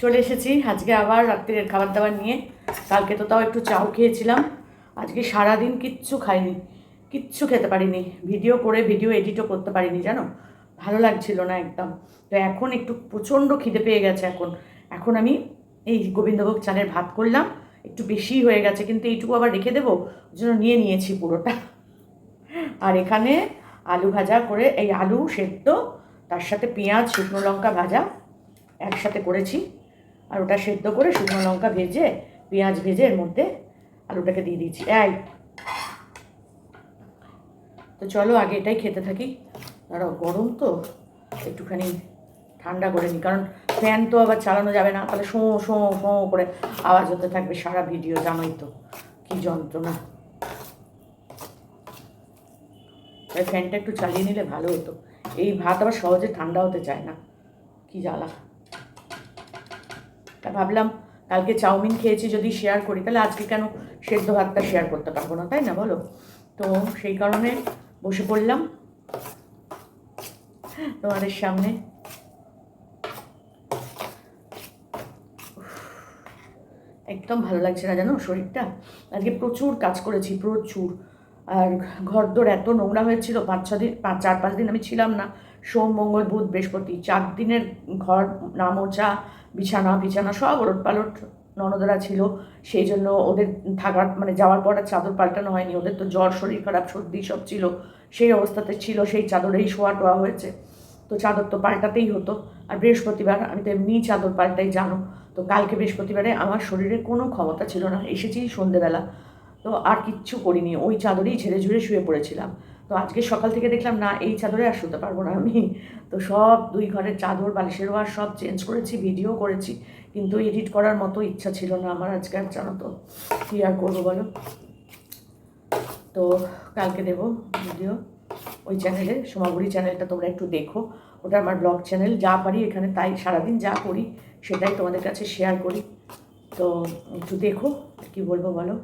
চলে এসেছি। আজকে আবার রাত্রির খাবার দাবার নিয়ে। কালকে তো তাও একটু চাও খেয়েছিলাম। আজকে সারাদিন কিচ্ছু খাইনি। কিচ্ছু খেতে পারিনি। ভিডিও করে, ভিডিও এডিটও করতে পারিনি, জানো? ভালো লাগছিল না একদম। তো এখন একটু প্রচণ্ড খিদে পেয়ে গেছে এখন। এখন আমি এই গোবিন্দভোগ চালের ভাত করলাম। একটু বেশি হয়ে গেছে, কিন্তু এইটুকু আবার রেখে দেবো। ওই জন্য নিয়ে নিয়েছি পুরোটা। আর এখানে আলু ভাজা করে, এই আলু সেদ্ধ, তার সাথে পেঁয়াজ, শুকনো লঙ্কা ভাজা একসাথে করেছি। আর ওটা সেদ্ধ করে শুকনো লঙ্কা ভেজে, পেঁয়াজ ভেজে এর মধ্যে আলুটাকে দিয়ে দিয়েছি। এই। তো চলো আগে এটাই খেতে থাকি। আর গরম তো। একটুখানি ঠান্ডা করে নিই কারণ ফ্যান তো আবার চালানো যাবে না। তাহলে শোঁ শোঁ শোঁ করে আওয়াজ হতে থাকবে সারা ভিডিও জানোই তো কী যন্ত্রণা। তাই ফ্যানটা একটু চালিয়ে নিলে ভালো হতো। এই ভাত আবার সহজে ঠান্ডা হতে চায় না। কি জ্বালা। তা ভাবলাম, কালকে চাউমিন খেয়েছি যদি শেয়ার করি, তাহলে আজকে কেন সেদ্ধ ভাতটা শেয়ার করতে পারব না, তাই না বলো? তো সেই কারণে বসে পড়লাম। তোমাদের সামনে। একদম ভালো লাগছে না জানো শরীরটা? আজকে প্রচুর কাজ করেছি, প্রচুর। আর ঘরদোর এত নোংরা হয়েছিল, পাঁচ ছ দিন, পাঁচ, চার, পাঁচ দিন আমি ছিলাম না। সোম, মঙ্গল, বুধ, বৃহস্পতি, চার দিনের ঘর না মোছা বিছানা বিছানা সব ওলট পালট ননদরা ছিল। সেই জন্য ওদের থাকার মানে যাওয়ার পর আর চাদর পাল্টানো হয়নি। ওদের তো জ্বর, শরীর খারাপ, সর্দি সব ছিল। সেই অবস্থাতে ছিল, সেই চাদরেই শোয়া টোয়া হয়েছে। তো চাদর তো পাল্টাতেই হতো। আর বৃহস্পতিবার, আমি তো এমনি চাদর পাল্টাই জানো। তো কালকে বৃহস্পতিবারে আমার শরীরে কোনো ক্ষমতা ছিল না। এসেছি সন্ধেবেলা। তো আর কিচ্ছু করিনি। ওই চাদরেই ঝেড়ে ঝুড়ে শুয়ে পড়েছিলাম। তো আজকে সকাল থেকে দেখলাম, না, এই চাদরে আর শুতে পারব না আমি। তো সব দুই ঘরের চাদর, বালিশের ওয়ার সব চেঞ্জ করেছি, ভিডিও করেছি। কিন্তু এডিট করার মতো ইচ্ছা ছিল না আমার আজকে, আর জানো তো, কী আর করব বলো? তো কালকে দেবো ভিডিও ওই চ্যানেলে, সোমাগুড়ি চ্যানেলটা তোমরা একটু দেখো। ওটা আমার ব্লগ চ্যানেল, যা পারি এখানে তাই, সারাদিন যা করি সেটাই তোমাদের কাছে শেয়ার করি। তো একটু দেখো, কি বলব বলো?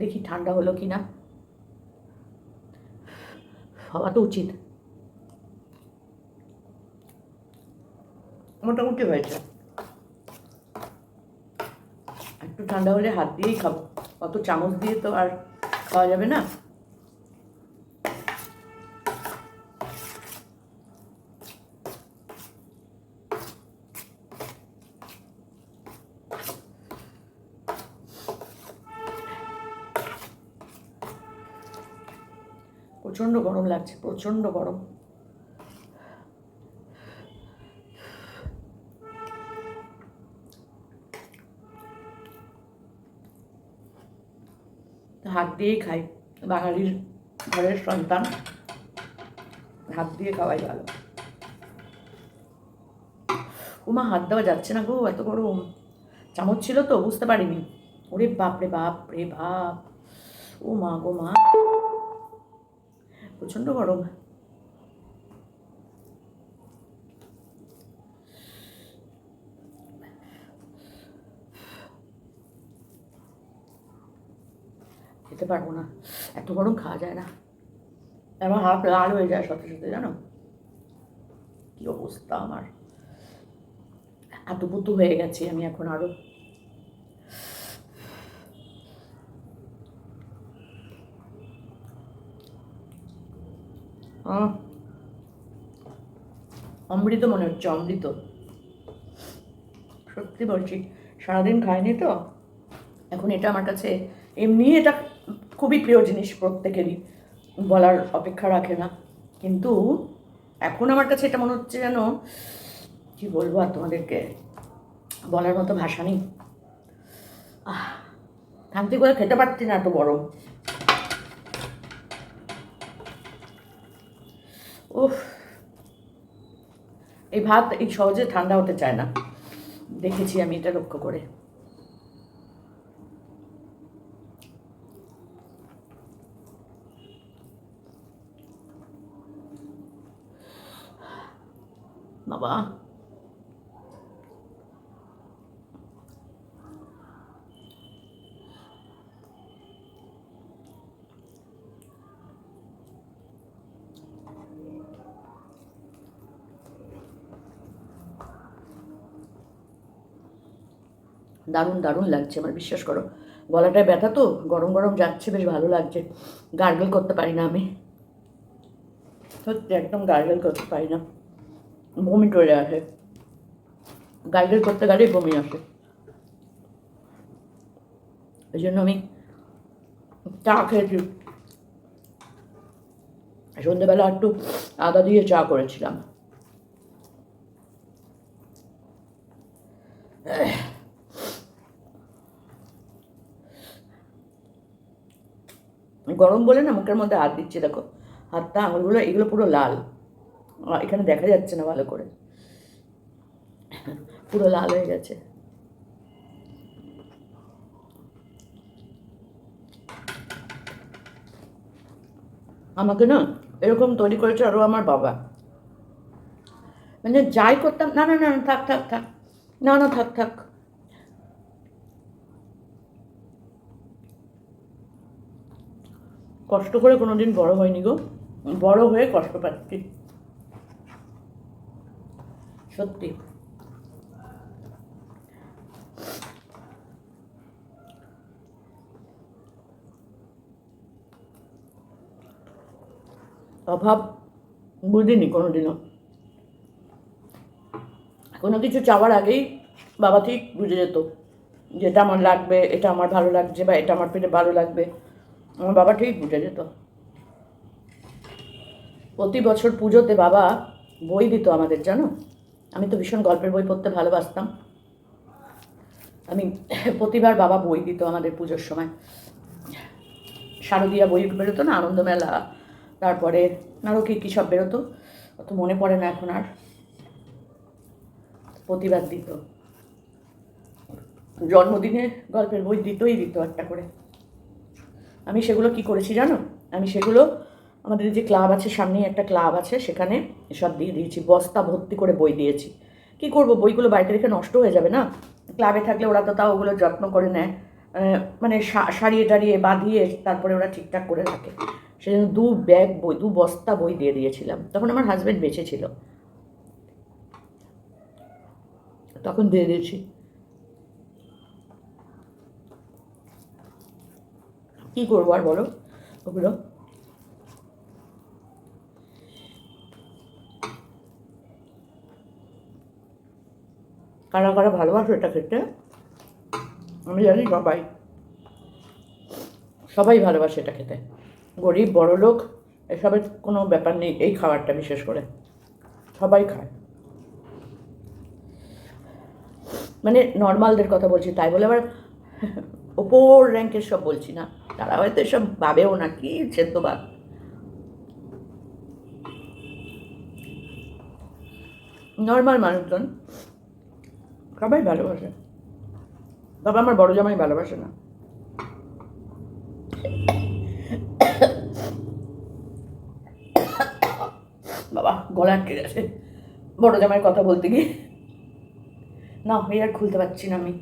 দেখি ঠান্ডা হলো কি না হওয়া তো উচিত। মোটামুটি হয়েছে। একটু ঠান্ডা হলে হাত দিয়েই খাব। অত চামচ দিয়ে তো আর খাওয়া যাবে না প্রচণ্ড গরম লাগছে প্রচণ্ড গরম। হাত দিয়েই খাই, বাঙালির ঘরের সন্তান। হাত দিয়ে খাওয়াই ভালো। উমা, হাত দেওয়া যাচ্ছে না গো, এত গরম। চামচ ছিল তো, বুঝতে পারিনি। ওরে বাপ রে বাপ রে বাপ। ও মা গো মা। প্রচণ্ড গরম। খেতে পারব না, এত গরম খাওয়া যায় না। আমার হাত লাল হয়ে যায় সাথে সাথে, জানো? কি অবস্থা আমার। এত পুতু হয়ে গেছি আমি এখন আরও। অমৃত মনে হচ্ছে, অমৃত। সত্যি বলছি, সারাদিন খাইনি তো। এখন এটা আমার কাছে এমনি এটা খুবই প্রিয় জিনিস প্রত্যেকেরই, বলার অপেক্ষা রাখে না। কিন্তু এখন আমার কাছে এটা মনে হচ্ছে যেন, কি বলব আর তোমাদেরকে, বলার মতো ভাষা নেই। আহ, শান্তি করে খেতে পারছি না এত গরম। উফ। এই ভাত এই সহজে ঠান্ডা হতে চায় না। দেখেছি আমি এটা লক্ষ্য করে। বাবা। দারুণ দারুণ লাগছে, আমার বিশ্বাস করো। গলাটায় ব্যথা তো, গরম গরম যাচ্ছে, বেশ ভালো লাগছে। গার্গেল করতে পারি না আমি। সত্যি, একদম গার্গেল করতে পারি না। বমি চলে আসে। গার্গেল করতে গেলেই বমি আসে। ওই জন্য আমি চা খেয়েছি। সন্ধ্যেবেলা একটু আদা দিয়ে চা করেছিলাম। গরম বলে না, মুখের মধ্যে হাত দিচ্ছে, দেখো। হাতটা, আঙুলগুলো, এগুলো পুরো লাল। এখানে দেখা যাচ্ছে না ভালো করে। পুরো লাল হয়ে গেছে। আমাকে না এরকম তৈরি করেছে আরও আমার বাবা। মানে যাই করতাম, না না না, থাক থাক থাক। না না, থাক থাক। কষ্ট করে কোনো দিন বড় হয়নি গো। বড় হয়ে কষ্ট পাচ্ছি। সত্যি। অভাব বুঝিনি কোনোদিনও। কোনো কিছু চাওয়ার আগেই বাবা ঠিক বুঝে যেত। যে এটা আমার লাগবে, এটা আমার ভালো লাগছে বা এটা আমার পেটে ভালো লাগবে। আমার বাবা ঠিক বুঝে যেত। প্রতি বছর পুজোতে বাবা বই দিত আমাদের, জানো? আমি তো ভীষণ গল্পের বই পড়তে ভালোবাসতাম। আমি প্রতিবার বাবা বই দিত আমাদের পুজোর সময়। শারদীয়া বই বেরোতো না আনন্দমেলা তারপরে আরও কী কী সব বেরোতো, অত মনে পড়ে না এখন আর। প্রতিবার দিত। জন্মদিনে গল্পের বই দিতই দিত একটা করে। আমি সেগুলো কি করেছি জানো? আমি সেগুলো, আমাদের যে ক্লাব আছে, সামনেই একটা ক্লাব আছে, সেখানে সব দিয়ে দিয়েছি, বস্তা ভর্তি করে বই দিয়েছি। কি করব? বইগুলো বাড়িতে রেখে নষ্ট হয়ে যাবে না? ক্লাবে থাকলে ওরা তো তাও ওগুলো যত্ন করে নেয়। মানে সারিয়ে টারিয়ে বাঁধিয়ে তারপরে ওরা ঠিকঠাক করে রাখে। সেজন্য দু ব্যাগ বই, দু বস্তা বই দিয়ে দিয়েছিলাম। তখন আমার হাজব্যান্ড বেঁচে ছিল। তখন দিয়ে দিয়েছি। কি করব আর বলো? ওগুলো। কারা কারা ভালোবাসো এটা খেতে? আমি জানি সবাই। সবাই ভালোবাসে এটা খেতে। গরিব, বড় লোক, এসবের কোনো ব্যাপার নেই, এই খাবারটা বিশেষ করে। সবাই খায়। মানে নর্মালদের কথা বলছি, তাই বলে আবার ওপর র্যাঙ্কের সব বলছি না। তারা হয়তো এসব ভাবেও না কি, সেদ্ধ ভাত নর্মাল মানুষজন সবাই ভালোবাসে। তবে আমার বড় জামাই ভালোবাসে না। বাবা, গলা আটকে গেছে। বড় জামাইয়ের কথা বলতে গিয়ে। না, এই আর খুলতে পারছি না আমি।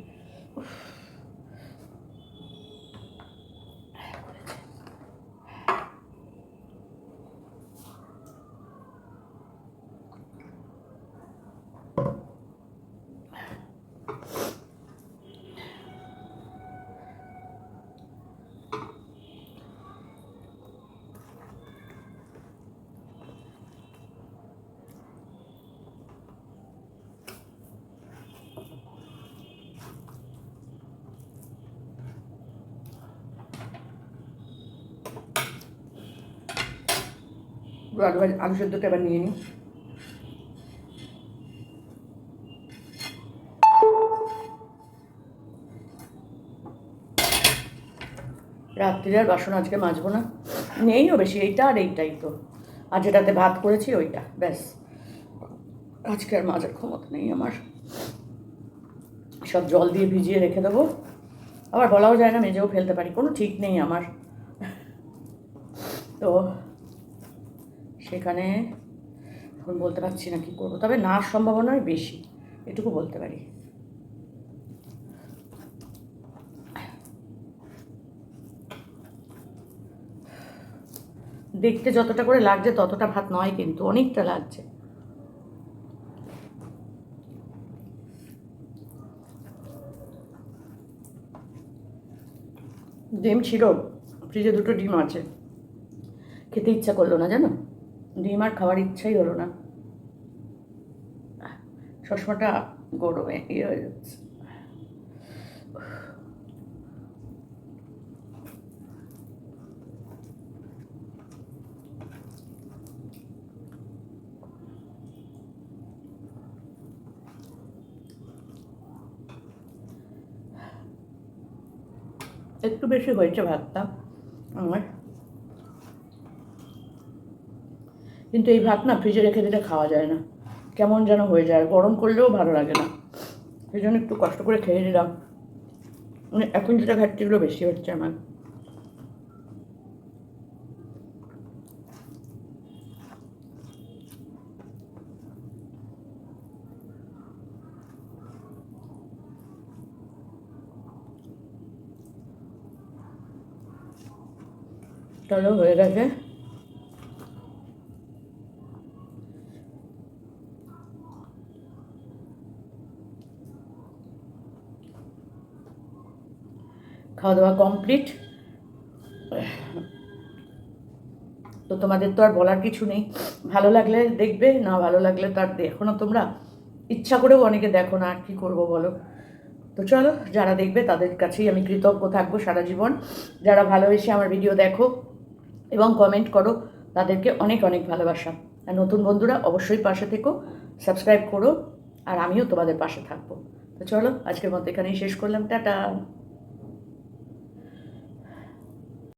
আলু ভাজ- আলু সেদ্ধটা এবার নিয়ে নিই। রাত্রিরে আর বাসন আজকে মাজবো না। নেইও বেশি, এইটা আর এইটাই তো। আর যেটাতে ভাত করেছি ওইটা, ব্যাস। আজকে আর মাজার ক্ষমতা নেই আমার। সব জল দিয়ে ভিজিয়ে রেখে দেবো। আবার বলাও যায় না, মেজেও ফেলতে পারি, কোনো ঠিক নেই আমার। তো সেখানে এখন বলতে পারছি না কী করব। তবে নার সম্ভাবনাই বেশি, এটুকু বলতে পারি। দেখতে যতটা করে লাগছে ততটা ভাত নয় কিন্তু, অনেকটা লাগছে। ডিম ছিল, ফ্রিজে দুটো ডিম আছে। খেতে ইচ্ছা করল না, জানো? ডিম আর খাওয়ার ইচ্ছাই হলো না। চশমাটা গরমে ইয়ে হয়ে যাচ্ছে। একটু বেশি হয়েছে ভাতটা আমার কিন্তু এই ভাত না ফ্রিজে রেখে দিলে খাওয়া যায় না। কেমন যেন হয়ে যায় গরম করলেও ভালো লাগে না। সেই জন্য একটু কষ্ট করে খেয়ে নিলাম। মানে এখন যেটা ঘাটতি এগুলো বেশি হচ্ছে আমার। চলো, হয়ে গেছে। খাওয়া দাওয়া কমপ্লিট তো তোমাদের তো আর বলার কিছু নেই। ভালো লাগলে দেখবে, না ভালো লাগলে তো আর দেখো না তোমরা। ইচ্ছা করেও অনেকে দেখো না, আর কী করব বলো? তো চলো, যারা দেখবে তাদের কাছেই আমি কৃতজ্ঞ থাকব সারা জীবন। যারা ভালোবেসে আমার ভিডিও দেখো এবং কমেন্ট করো, তাদেরকে অনেক অনেক ভালোবাসা। আর নতুন বন্ধুরা অবশ্যই পাশে থেকো সাবস্ক্রাইব করো, আর আমিও তোমাদের পাশে থাকব। তো চলো, আজকের মতো এখানেই শেষ করলাম। টাটা!